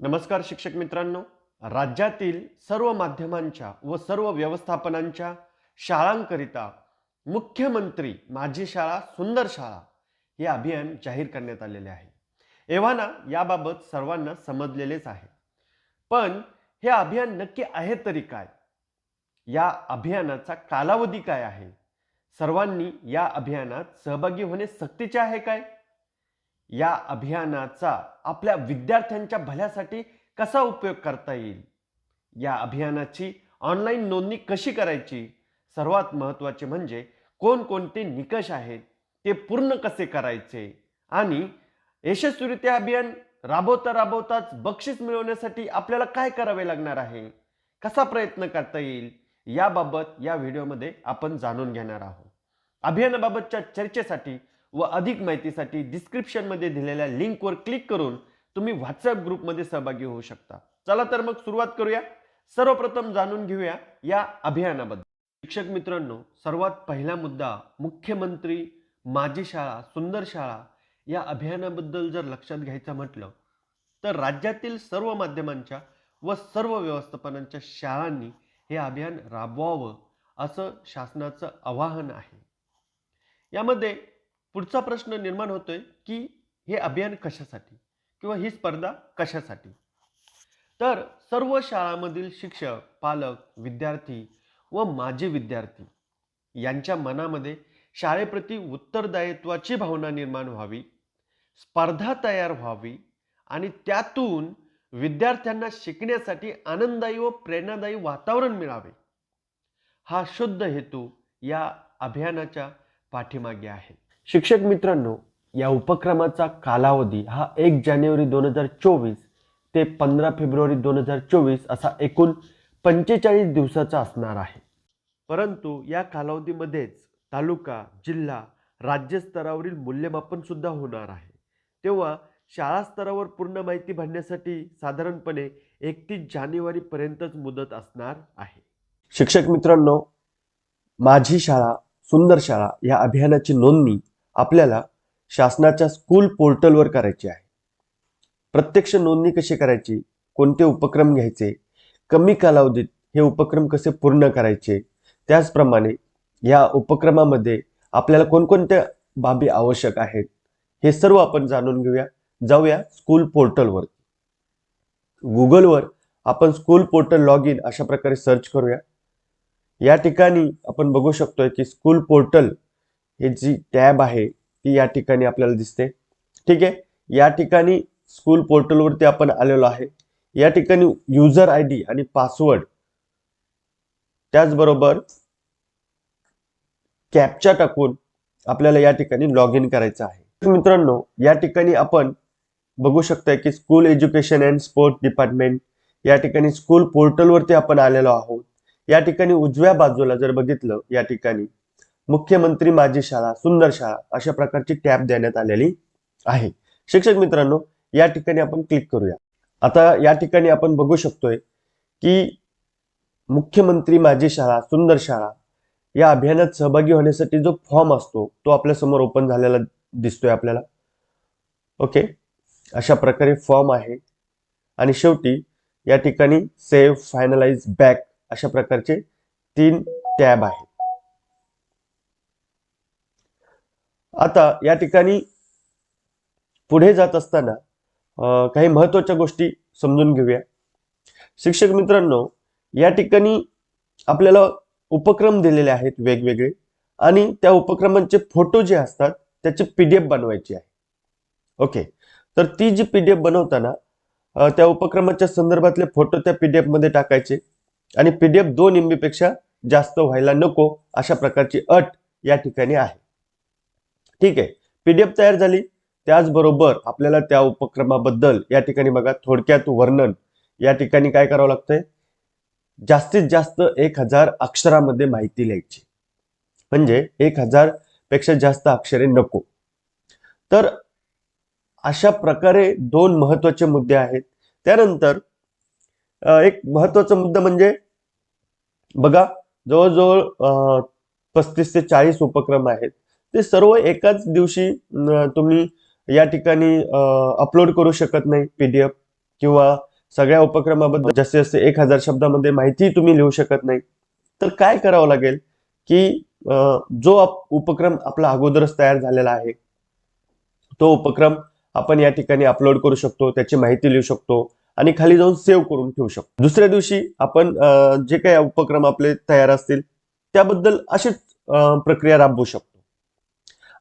नमस्कार शिक्षक मित्रांनो. राज्यातील सर्व माध्यमांच्या व सर्व व्यवस्थापनांच्या शाळांकरिता मुख्यमंत्री माझी शाळा सुंदर शाळा हे अभियान जाहीर करण्यात आलेले आहे. एव्हाना याबाबत सर्वांना समजलेलेच आहे. पण हे अभियान नक्की आहे तरी काय? या अभियानाचा कालावधी काय आहे? सर्वांनी या अभियानात सहभागी होणे सक्तीचे आहे काय? या अभियानाचा आपल्या विद्यार्थ्यांच्या भल्यासाठी कसा उपयोग करता येईल? या अभियानाची ऑनलाईन नोंदणी कशी करायची? सर्वात महत्त्वाचे म्हणजे कोणकोणते निकष आहेत? ते पूर्ण कसे करायचे? आणि यशस्वीरित्या अभियान राबवता राबवताच बक्षीस मिळवण्यासाठी आपल्याला काय करावे लागणार आहे? कसा प्रयत्न करता येईल? याबाबत या व्हिडिओमध्ये आपण जाणून घेणार आहोत. अभियानाबाबतच्या चर्चेसाठी व अधिक माहितीसाठी डिस्क्रिप्शनमध्ये दिलेल्या लिंकवर क्लिक करून तुम्ही व्हॉट्सअप ग्रुपमध्ये सहभागी होऊ शकता. चला तर मग सुरुवात करूया. सर्वप्रथम जाणून घेऊया या अभियानाबद्दल. शिक्षक मित्रांनो सर्वात पहिला मुद्दा मुख्यमंत्री माझी शाळा सुंदर शाळा या अभियानाबद्दल जर लक्षात घ्यायचं म्हटलं तर राज्यातील सर्व माध्यमांच्या व सर्व व्यवस्थापनांच्या शाळांनी हे अभियान राबवावं असं शासनाचं आवाहन आहे. यामध्ये पुढचा प्रश्न निर्माण होतोय की हे अभियान कशासाठी किंवा ही स्पर्धा कशासाठी? तर सर्व शाळांमधील शिक्षक पालक विद्यार्थी व माजी विद्यार्थी यांच्या मनामध्ये शाळेप्रती उत्तरदायित्वाची भावना निर्माण व्हावी स्पर्धा तयार व्हावी आणि त्यातून विद्यार्थ्यांना शिकण्यासाठी आनंददायी व प्रेरणादायी वातावरण मिळावे. हा शुद्ध हेतू या अभियानाच्या पाठीमागे आहे. शिक्षक मित्रांनो या उपक्रमाचा कालावधी हा एक जानेवारी दोन हजार चोवीस ते पंधरा फेब्रुवारी दोन हजार चोवीस असा एकूण पंचेचाळीस दिवसाचा असणार आहे. परंतु या कालावधीमध्येच तालुका जिल्हा राज्यस्तरावरील मूल्यमापन सुद्धा होणार आहे. तेव्हा शाळा स्तरावर पूर्ण माहिती भरण्यासाठी साधारणपणे एकतीस जानेवारीपर्यंतच मुदत असणार आहे. शिक्षक मित्रांनो माझी शाळा सुंदर शाळा या अभियानाची नोंदणी आपल्याला शासनाच्या स्कूल पोर्टलवर करायची आहे. प्रत्यक्ष नोंदणी कशी करायची? कोणते उपक्रम घ्यायचे? कमी कालावधीत हे उपक्रम कसे पूर्ण करायचे? त्याचप्रमाणे या उपक्रमामध्ये आपल्याला कोणकोणत्या बाबी आवश्यक आहेत? हे सर्व आपण जाणून घेऊया. जाऊया स्कूल पोर्टलवर गुगलवर आपण स्कूल पोर्टल लॉग इन अशा प्रकारे सर्च करूया. या ठिकाणी आपण बघू शकतोय की स्कूल पोर्टल हे जी टॅब आहे ती या ठिकाणी आपल्याला दिसते. ठीक आहे? या ठिकाणी स्कूल पोर्टलवरती आपण आलेलो आहे. या ठिकाणी युजर आय डी आणि पासवर्ड त्याचबरोबर कॅपचा टाकून आपल्याला या ठिकाणी लॉग इन करायचं आहे. मित्रांनो या ठिकाणी आपण बघू शकताय की school education and sport department या ठिकाणी स्कूल पोर्टलवरती आपण आलेलो आहोत. या ठिकाणी उजव्या बाजूला जर बघितलं या ठिकाणी मुख्यमंत्री माझी शाळा सुंदर शाळा अशा प्रकारची टॅब देण्यात आलेली आहे. शिक्षक मित्रांनो या ठिकाणी आपण क्लिक करूया. आता या ठिकाणी आपण बघू शकतोय की मुख्यमंत्री माझी शाळा सुंदर शाळा या अभियानात सहभागी होण्यासाठी जो फॉर्म असतो तो आपल्यासमोर ओपन झालेला दिसतोय आपल्याला. ओके? अशा प्रकारे फॉर्म आहे. आणि शेवटी या ठिकाणी सेव्ह फायनलाइज बॅक अशा प्रकारचे तीन टॅब आहेत. आता या ठिकाणी पुढे जात असताना काही महत्त्वाच्या गोष्टी समजून घेऊया. शिक्षक मित्रांनो या ठिकाणी आपल्याला उपक्रम दिलेले आहेत वेगवेगळे आणि त्या उपक्रमांचे फोटो जे असतात त्याची पीडीएफ बनवायची आहे. ओके तर ती जी पीडीएफ बनवताना त्या उपक्रमाच्या संदर्भातले फोटो त्या पीडीएफमध्ये टाकायचे आणि पीडीएफ दोन एमबी पेक्षा जास्त व्हायला नको अशा प्रकारची अट या ठिकाणी आहे. ठीक आहे. पीडीएफ तयार झाली. त्याचबरोबर आपल्याला त्या उपक्रमाबद्दल या ठिकाणी बघा थोडक्यात वर्णन. या ठिकाणी काय करावं लागतंय? जास्तीत जास्त एक हजार अक्षरामध्ये माहिती लिहायची. म्हणजे एक हजारपेक्षा जास्त अक्षरे नको. तर अशा प्रकारे दोन महत्त्वाचे मुद्दे आहेत. त्यानंतर एक महत्त्वाचा मुद्दा म्हणजे बघा जवळजवळ पस्तीस ते चाळीस उपक्रम आहेत. ते सर्व एकाच दिवशी तुम्ही या ठिकाणी अपलोड करू शकत नाही पीडीएफ किंवा सगळ्या उपक्रमाबद्दल जास्तीत जास्त एक हजार शब्दामध्ये माहिती तुम्ही लिहू शकत नाही. तर काय करावं लागेल की जो आप- उपक्रम आपला अगोदरच तयार झालेला आहे तो उपक्रम आपण या ठिकाणी अपलोड करू शकतो त्याची माहिती लिहू शकतो आणि खाली जाऊन सेव्ह करून ठेवू शकतो. दुसऱ्या दिवशी आपण जे काही उपक्रम आपले तयार असतील त्याबद्दल अशीच प्रक्रिया राबवू शकतो.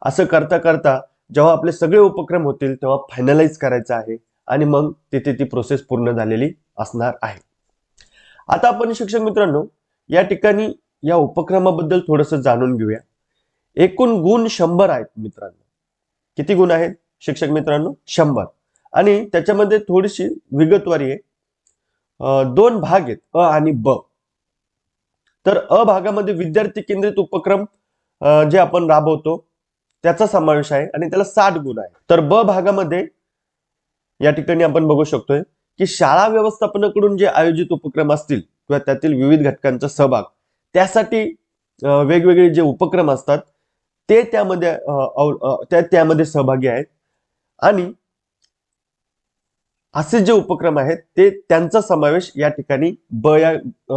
असं करता करता जेव्हा आपले सगळे उपक्रम होतील तेव्हा फायनलाइज करायचं आहे आणि मग तिथे ती प्रोसेस पूर्ण झालेली असणार आहे. आता आपण शिक्षक मित्रांनो या ठिकाणी या उपक्रमाबद्दल थोडस जाणून घेऊया. एकूण गुण शंभर आहेत मित्रांनो. किती गुण आहेत शिक्षक मित्रांनो? शंभर. आणि त्याच्यामध्ये थोडीशी विगतवारी आहे. दोन भाग आहेत अ आणि ब. तर अ भागामध्ये विद्यार्थी केंद्रित उपक्रम जे आपण राबवतो त्याचा समावेश आहे आणि त्याला साठ गुण आहे. तर ब भागामध्ये या ठिकाणी आपण बघू शकतोय की शाळा व्यवस्थापनाकडून जे आयोजित उपक्रम असतील किंवा त्यातील विविध घटकांचा सहभाग त्यासाठी वेगवेगळे जे उपक्रम असतात ते त्यामध्ये त्या त्यामध्ये सहभागी आहेत. आणि असे जे उपक्रम आहेत ते त्यांचा समावेश या ठिकाणी ब या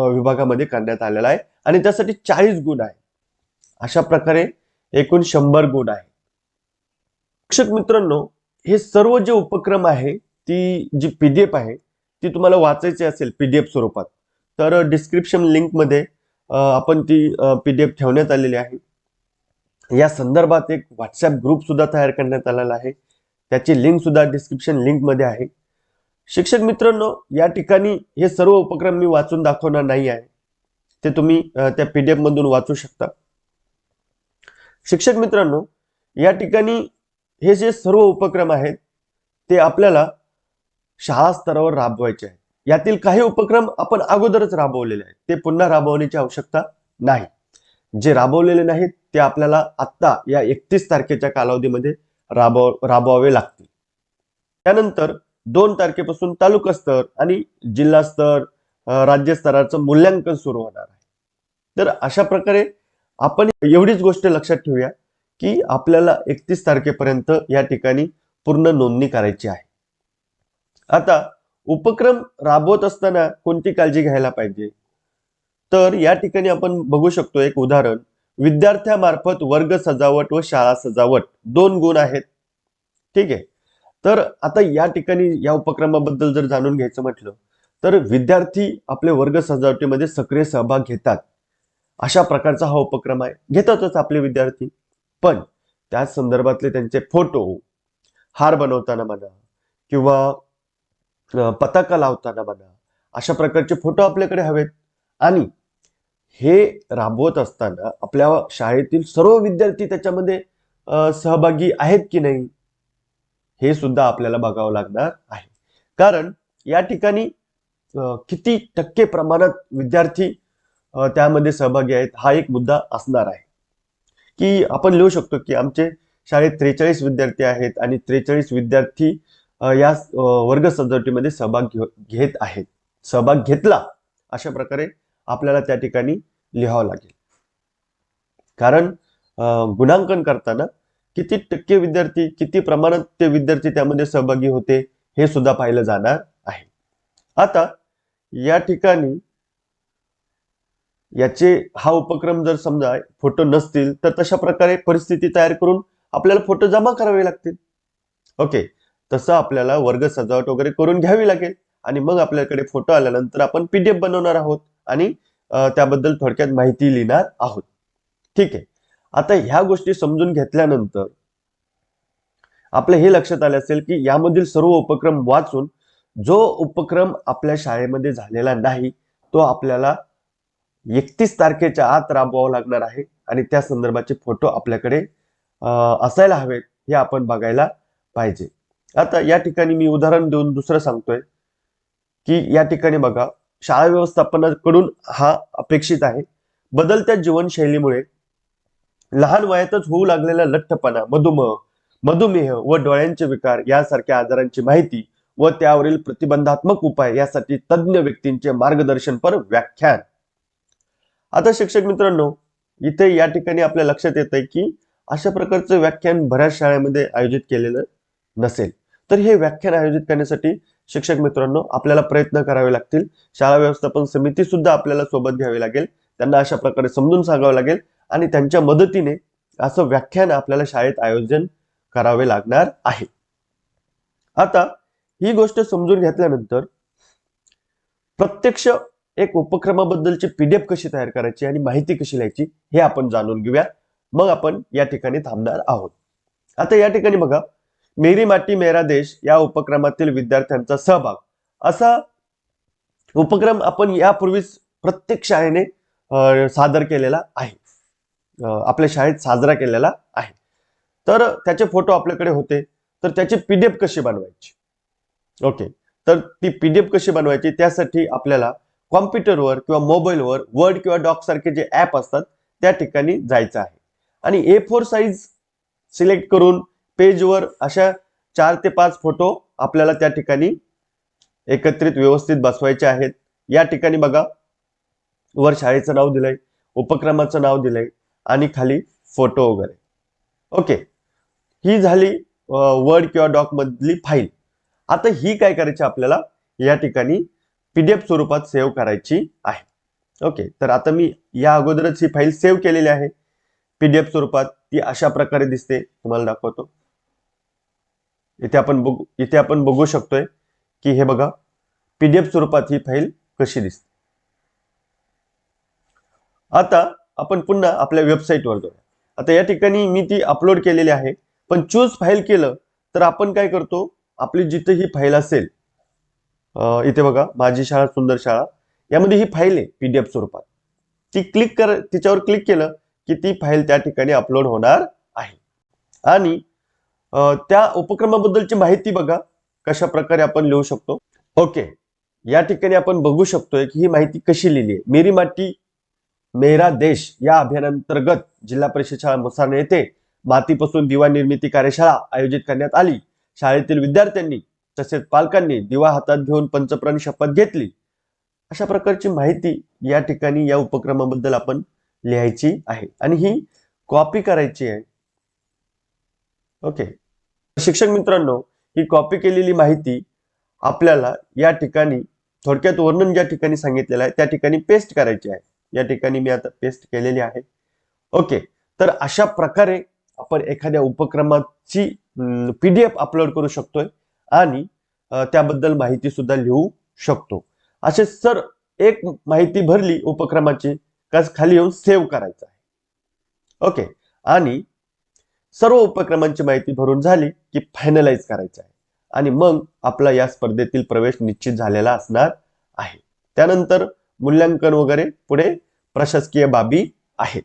विभागामध्ये करण्यात आलेला आहे. आणि त्यासाठी चाळीस गुण आहे अशा प्रकारे एकूण शंभर गुण आहे. शिक्षक मित्रांनो हे सर्व जे उपक्रम आहे ती जी पीडीएफ आहे ती तुम्हाला वाचायची असेल पीडीएफ स्वरूपात तर डिस्क्रिप्शन लिंकमध्ये आपण ती पीडीएफ ठेवण्यात आलेली आहे. या संदर्भात एक व्हॉट्सअप ग्रुप सुद्धा तयार करण्यात आलेला आहे. त्याची लिंक सुद्धा डिस्क्रिप्शन लिंकमध्ये आहे. शिक्षक मित्रांनो या ठिकाणी हे सर्व उपक्रम मी वाचून दाखवणार नाही आहे. ते तुम्ही त्या पीडीएफ मधून वाचू शकता. शिक्षक मित्रांनो या ठिकाणी हे जे सर्व उपक्रम आहेत ते आपल्याला शाळा स्तरावर राबवायचे आहेत. यातील काही उपक्रम आपण अगोदरच राबवलेले आहेत. ते पुन्हा राबवण्याची आवश्यकता नाही. जे राबवलेले नाहीत ते आपल्याला आत्ता या एकतीस तारखेच्या कालावधीमध्ये राबव राबवावे लागतील. त्यानंतर दोन तारखेपासून तालुका स्तर आणि जिल्हा स्तर राज्य स्तराचं मूल्यांकन सुरू होणार आहे. तर अशा प्रकारे आपण एवढीच गोष्ट लक्षात ठेवूया की आपल्याला एकतीस तारखेपर्यंत या ठिकाणी पूर्ण नोंदणी करायची आहे. आता उपक्रम राबवत असताना कोणती काळजी घ्यायला पाहिजे? तर या ठिकाणी आपण बघू शकतो एक उदाहरण. विद्यार्थ्यामार्फत वर्ग सजावट व शाळा सजावट दोन गुण आहेत. ठीक आहे. तर आता या ठिकाणी या उपक्रमाबद्दल जर जाणून घ्यायचं म्हटलं तर विद्यार्थी आपले वर्ग सजावटीमध्ये सक्रिय सहभाग घेतात. अशा प्रकारचा हा उपक्रम आहे. घेतातच आपले विद्यार्थी. पण त्याच संदर्भातले त्यांचे फोटो हार बनवताना म्हणा किंवा पताका लावताना म्हणा अशा प्रकारचे फोटो आपल्याकडे हवेत. आणि हे राबवत असताना आपल्या शाळेतील सर्व विद्यार्थी त्याच्यामध्ये सहभागी आहेत की नाही हे सुद्धा आपल्याला बघावं लागणार आहे. कारण या ठिकाणी किती टक्के प्रमाणात विद्यार्थी त्यामध्ये सहभागी आहेत. हा एक मुद्दा असणार आहे. की आपण लिहू शकतो की आमचे शाळेत त्रेचाळीस विद्यार्थी आहेत आणि त्रेचाळीस विद्यार्थी या वर्ग सजावटीमध्ये सहभाग घेत आहेत. सहभाग घेतला अशा प्रकारे आपल्याला त्या ठिकाणी लिहावं लागेल. कारण गुणांकन करताना किती टक्के विद्यार्थी किती प्रमाणात ते विद्यार्थी त्यामध्ये सहभागी होते हे सुद्धा पाहिलं जाणार आहे. आता या ठिकाणी याचे हा उपक्रम जर समजा फोटो नसतील तर तशा प्रकारे परिस्थिती तयार करून आपल्याला फोटो जमा करावे लागतील. ओके. तसं आपल्याला वर्ग सजावट वगैरे करून घ्यावी लागेल आणि मग आपल्याकडे फोटो आल्यानंतर आपण पीडीएफ बनवणार आहोत आणि त्याबद्दल थोडक्यात माहिती लिहिणार आहोत. ठीक आहे. आता ह्या गोष्टी समजून घेतल्यानंतर आपलं हे लक्षात आलं असेल की यामधील सर्व उपक्रम वाचून जो उपक्रम आपल्या शाळेमध्ये झालेला नाही तो आपल्याला एकतीस तारखेच्या आत राबवावं लागणार आहे. आणि त्या संदर्भाचे फोटो आपल्याकडे असायला हवेत हे आपण बघायला पाहिजे. आता या ठिकाणी मी उदाहरण देऊन दुसरं सांगतोय की या ठिकाणी बघा शाळा व्यवस्थापनाकडून हा अपेक्षित आहे. बदलत्या जीवनशैलीमुळे लहान वयातच होऊ लागलेला लठ्ठपणा मधुमेह मधुमेह व डोळ्यांचे विकार यासारख्या आजारांची माहिती व त्यावरील प्रतिबंधात्मक उपाय यासाठी तज्ज्ञ व्यक्तींचे मार्गदर्शनपर व्याख्यान. आता शिक्षक मित्रांनो इथे या ठिकाणी आपल्या लक्षात येत आहे की अशा प्रकारचं व्याख्यान बऱ्याच शाळेमध्ये आयोजित केलेलं नसेल. तर हे व्याख्यान आयोजित करण्यासाठी शिक्षक मित्रांनो आपल्याला प्रयत्न करावे लागतील. शाळा व्यवस्थापन समिती सुद्धा आपल्याला सोबत घ्यावी लागेल. त्यांना अशा प्रकारे समजून सांगावं लागेल आणि त्यांच्या मदतीने असं व्याख्यान आपल्याला शाळेत आयोजन करावे लागणार आहे. आता ही गोष्ट समजून घेतल्यानंतर प्रत्यक्ष एक उपक्रमाबद्दलची पीडीएफ कशी तयार करायची आणि माहिती कशी लिहायची हे आपण जाणून घेऊया. मग आपण या ठिकाणी थांबणार आहोत. आता या ठिकाणी बघा मेरी माटी मेरा देश या उपक्रमातील विद्यार्थ्यांचा सहभाग. असा उपक्रम आपण यापूर्वीच प्रत्येक शाळेने सादर केलेला आहे. आपल्या शाळेत साजरा केलेला आहे. तर त्याचे फोटो आपल्याकडे होते. तर त्याची पीडीएफ कशी बनवायची? ओके. तर ती पीडीएफ कशी बनवायची? त्यासाठी आपल्याला कॉम्प्युटरवर किंवा मोबाईलवर वर्ड किंवा डॉक सारखे जे ऍप असतात त्या ठिकाणी जायचं आहे. आणि ए फोर साईज सिलेक्ट करून पेजवर अशा चार ते पाच फोटो आपल्याला त्या ठिकाणी एकत्रित व्यवस्थित बसवायचे आहेत. या ठिकाणी बघा वर शाळेचं नाव दिलंय उपक्रमाचं नाव दिलंय आणि खाली फोटो वगैरे. ओके. ही झाली वर्ड किंवा डॉक मधली फाईल. आता ही काय करायची आपल्याला? या ठिकाणी पीडीएफ स्वरूपात सेव्ह करायची आहे. ओके तर आता मी या अगोदरच ही फाईल सेव्ह केलेली आहे. पीडीएफ स्वरूपात ती अशा प्रकारे दिसते तुम्हाला दाखवतो. इथे आपण बघू इथे आपण बघू शकतोय की हे बघा पीडीएफ स्वरूपात ही फाईल कशी दिसते. आता आपण पुन्हा आपल्या वेबसाईटवर जाऊया. आता या ठिकाणी मी ती अपलोड केलेली आहे पण चूज फाईल केलं तर आपण काय करतो आपली जिथे ही फाईल असेल इथे बघा माझी शाळा सुंदर शाळा यामध्ये ही फाईल आहे पीडीएफ स्वरूपात. ती क्लिक कर तिच्यावर क्लिक केलं की ती फाईल त्या ठिकाणी अपलोड होणार आहे. आणि त्या उपक्रमाबद्दलची माहिती बघा कशा प्रकारे आपण लिहू शकतो. ओके या ठिकाणी आपण बघू शकतोय की ही माहिती कशी लिहिली आहे. मेरी माती मेरा देश या अभियानांतर्गत जिल्हा परिषद शाळा मुसाने येथे मातीपासून दिवा निर्मिती कार्यशाळा आयोजित करण्यात आली. शाळेतील विद्यार्थ्यांनी तसेच पालकांनी दिवा हातात घेऊन पंचप्राण शपथ घेतली. अशा प्रकारची माहिती या ठिकाणी या उपक्रमाबद्दल आपण लिहायची आहे. आणि ही कॉपी करायची आहे. ओके शिक्षक मित्रांनो ही कॉपी केलेली माहिती आपल्याला या ठिकाणी थोडक्यात वर्णन ज्या ठिकाणी सांगितलेलं आहे त्या ठिकाणी पेस्ट करायची आहे. या ठिकाणी मी आता पेस्ट केलेली आहे. ओके तर अशा प्रकारे आपण एखाद्या उपक्रमाची पीडीएफ अपलोड करू शकतोय. आणि त्याबद्दल माहिती सुद्धा लिहू शकतो. असे सर एक माहिती भरली उपक्रमाची का खाली येऊन सेव्ह करायचं आहे. ओके आणि सर्व उपक्रमांची माहिती भरून झाली की फायनलाइज करायचं आहे. आणि मग आपला या स्पर्धेतील प्रवेश निश्चित झालेला असणार आहे. त्यानंतर मूल्यांकन वगैरे पुढे प्रशासकीय बाबी आहेत.